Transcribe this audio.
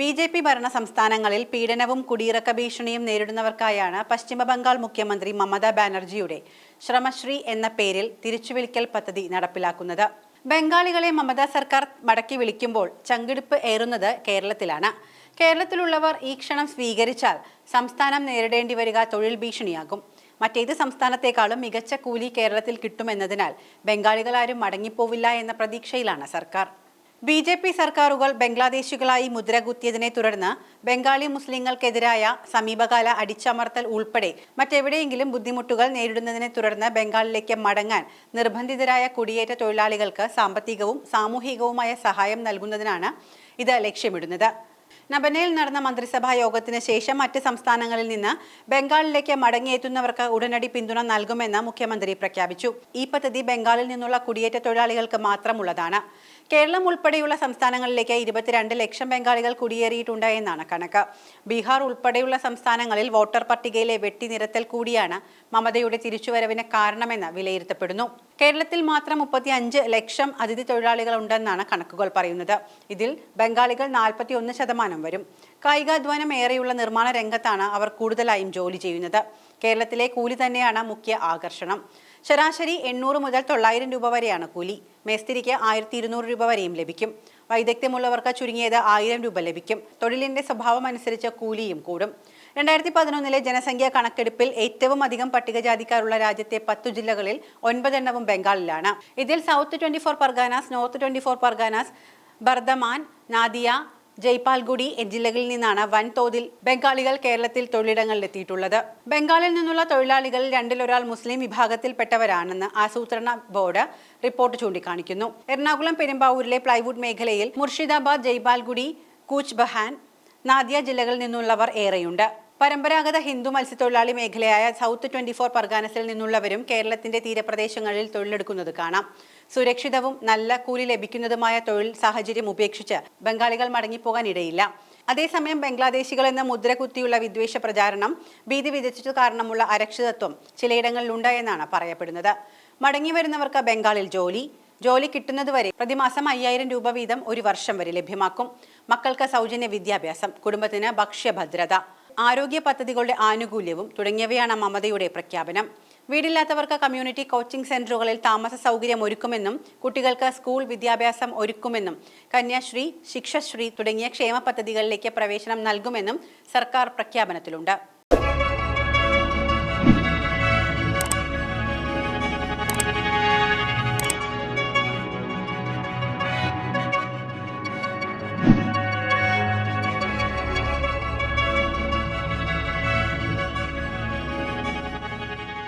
B J P ഭരണ സംസ്ഥാനങ്ങളിൽ പീഡനവും കുടിയിറക്ക ഭീഷണിയും നേരിടുന്നവർക്കായാണ് പശ്ചിമബംഗാൾ മുഖ്യമന്ത്രി മമതാ ബാനർജിയുടെ ശ്രമശ്രീ എന്ന പേരിൽ തിരിച്ചുവിളിക്കൽ പദ്ധതി നടപ്പിലാക്കുന്നത്. ബംഗാളികളെ മമതാ സർക്കാർ മടക്കി വിളിക്കുമ്പോൾ ചങ്കിടിപ്പ് ഏറുന്നത് കേരളത്തിലാണ്. കേരളത്തിലുള്ളവർ ഈ ക്ഷണം സ്വീകരിച്ചാൽ സംസ്ഥാനം നേരിടേണ്ടി വരിക തൊഴിൽ ഭീഷണിയാകും. മറ്റേത് സംസ്ഥാനത്തേക്കാളും മികച്ച കൂലി കേരളത്തിൽ കിട്ടുമെന്നതിനാൽ ബംഗാളികളാരും മടങ്ങിപ്പോവില്ല എന്ന പ്രതീക്ഷയിലാണ് സർക്കാർ. ബി ജെ പി സർക്കാരുകൾ ബംഗ്ലാദേശികളായി മുദ്രകുത്തിയതിനെ തുടർന്ന് ബംഗാളി മുസ്ലിങ്ങൾക്കെതിരായ സമീപകാല അടിച്ചമർത്തൽ ഉൾപ്പെടെ മറ്റെവിടെയെങ്കിലും ബുദ്ധിമുട്ടുകൾ നേരിടുന്നതിനെ തുടർന്ന് ബംഗാളിലേക്ക് മടങ്ങാൻ നിർബന്ധിതരായ കുടിയേറ്റ തൊഴിലാളികൾക്ക് സാമ്പത്തികവും സാമൂഹികവുമായ സഹായം നൽകുന്നതിനാണ് ഇത് ലക്ഷ്യമിടുന്നത്. നബനയിൽ നടന്ന മന്ത്രിസഭാ യോഗത്തിന് ശേഷം മറ്റ് സംസ്ഥാനങ്ങളിൽ നിന്ന് ബംഗാളിലേക്ക് മടങ്ങിയെത്തുന്നവർക്ക് ഉടനടി പിന്തുണ നൽകുമെന്ന് മുഖ്യമന്ത്രി പ്രഖ്യാപിച്ചു. ഈ പദ്ധതി ബംഗാളിൽ നിന്നുള്ള കുടിയേറ്റ തൊഴിലാളികൾക്ക് മാത്രമുള്ളതാണ്. കേരളം ഉൾപ്പെടെയുള്ള സംസ്ഥാനങ്ങളിലേക്ക് ഇരുപത്തിരണ്ട് ലക്ഷം ബംഗാളികൾ കുടിയേറിയിട്ടുണ്ട് എന്നാണ് കണക്ക്. ബീഹാർ ഉൾപ്പെടെയുള്ള സംസ്ഥാനങ്ങളിൽ വോട്ടർ പട്ടികയിലെ വെട്ടിനിരത്തൽ കൂടിയാണ് മമതയുടെ തിരിച്ചുവരവിന് കാരണമെന്ന് വിലയിരുത്തപ്പെടുന്നു. കേരളത്തിൽ മാത്രം മുപ്പത്തി അഞ്ച് ലക്ഷം അതിഥി തൊഴിലാളികൾ ഉണ്ടെന്നാണ് കണക്കുകൾ പറയുന്നത്. ഇതിൽ ബംഗാളികൾ നാൽപ്പത്തി ഒന്ന് ശതമാനം വരും. കായികാധ്വാനം ഏറെയുള്ള നിർമ്മാണ രംഗത്താണ് അവർ കൂടുതലായും ജോലി ചെയ്യുന്നത്. കേരളത്തിലെ കൂലി തന്നെയാണ് മുഖ്യ ആകർഷണം. ശരാശരി എണ്ണൂറ് മുതൽ തൊള്ളായിരം രൂപ വരെയാണ് കൂലി. മേസ്തിരിക്ക് ആയിരത്തി ഇരുന്നൂറ് രൂപ വരെയും ലഭിക്കും. വൈദഗ്ധ്യമുള്ളവർക്ക് ചുരുങ്ങിയത് ആയിരം രൂപ ലഭിക്കും. തൊഴിലിന്റെ സ്വഭാവം അനുസരിച്ച് കൂലിയും കൂടും. രണ്ടായിരത്തി പതിനൊന്നിലെ ജനസംഖ്യാ കണക്കെടുപ്പിൽ ഏറ്റവും അധികം പട്ടികജാതിക്കാരുള്ള രാജ്യത്തെ പത്തു ജില്ലകളിൽ ഒൻപതെണ്ണവും ബംഗാളിലാണ്. ഇതിൽ south twenty four Parganas north twenty four Parganas Bardhaman Nadia ജയ്പാൽഗുഡി ജില്ലകളിൽ നിന്നാണ് വൻതോതിൽ ബംഗാളികൾ കേരളത്തിൽ തൊഴിലിടങ്ങളിലെത്തിയിട്ടുള്ളത്. ബംഗാളിൽ നിന്നുള്ള തൊഴിലാളികളിൽ രണ്ടിലൊരാൾ മുസ്ലിം വിഭാഗത്തിൽപ്പെട്ടവരാണെന്ന് ആസൂത്രണ ബോർഡ് റിപ്പോർട്ട് ചൂണ്ടിക്കാണിക്കുന്നു. എറണാകുളം പെരുമ്പാവൂരിലെ പ്ലൈവുഡ് മേഖലയിൽ മുർഷിദാബാദ് ജയ്പാൽഗുഡി കൂച്ച് ബഹാൻ നാദിയ ജില്ലകളിൽ നിന്നുള്ളവർ ഏറെയുണ്ട്. പരമ്പരാഗത ഹിന്ദു മത്സ്യത്തൊഴിലാളി മേഖലയായ സൗത്ത് ട്വന്റി ഫോർ പർഗാനസിൽ നിന്നുള്ളവരും കേരളത്തിന്റെ തീരപ്രദേശങ്ങളിൽ തൊഴിലെടുക്കുന്നത് കാണാം. സുരക്ഷിതവും നല്ല കൂലി ലഭിക്കുന്നതുമായ തൊഴിൽ സാഹചര്യം ഉപേക്ഷിച്ച് ബംഗാളികൾ മടങ്ങിപ്പോകാൻ ഇടയില്ല അതേസമയം ബംഗ്ലാദേശികൾ എന്ന മുദ്ര കുത്തിയുള്ള വിദ്വേഷ പ്രചാരണം ഭീതി വിതച്ചത് കാരണമുള്ള അരക്ഷിതത്വം ചിലയിടങ്ങളിലുണ്ട് എന്നാണ് പറയപ്പെടുന്നത്. മടങ്ങി വരുന്നവർക്ക് ബംഗാളിൽ ജോലി ജോലി കിട്ടുന്നതുവരെ പ്രതിമാസം അയ്യായിരം രൂപ വീതം ഒരു വർഷം വരെ ലഭ്യമാക്കും. മക്കൾക്ക് സൗജന്യ വിദ്യാഭ്യാസം കുടുംബത്തിന് ഭക്ഷ്യഭദ്രത ആരോഗ്യ പദ്ധതികളുടെ ആനുകൂല്യവും തുടങ്ങിയവയാണ് മമതയുടെ പ്രഖ്യാപനം. വീടില്ലാത്തവർക്ക് കമ്മ്യൂണിറ്റി കോച്ചിംഗ് സെന്ററുകളിൽ താമസ സൗകര്യം ഒരുക്കുമെന്നും കുട്ടികൾക്ക് സ്കൂൾ വിദ്യാഭ്യാസം ഒരുക്കുമെന്നും കന്യാശ്രീ ശിക്ഷശ്രീ തുടങ്ങിയ ക്ഷേമ പദ്ധതികളിലേക്ക് പ്രവേശനം നൽകുമെന്നും സർക്കാർ പ്രഖ്യാപനത്തിലുണ്ട്.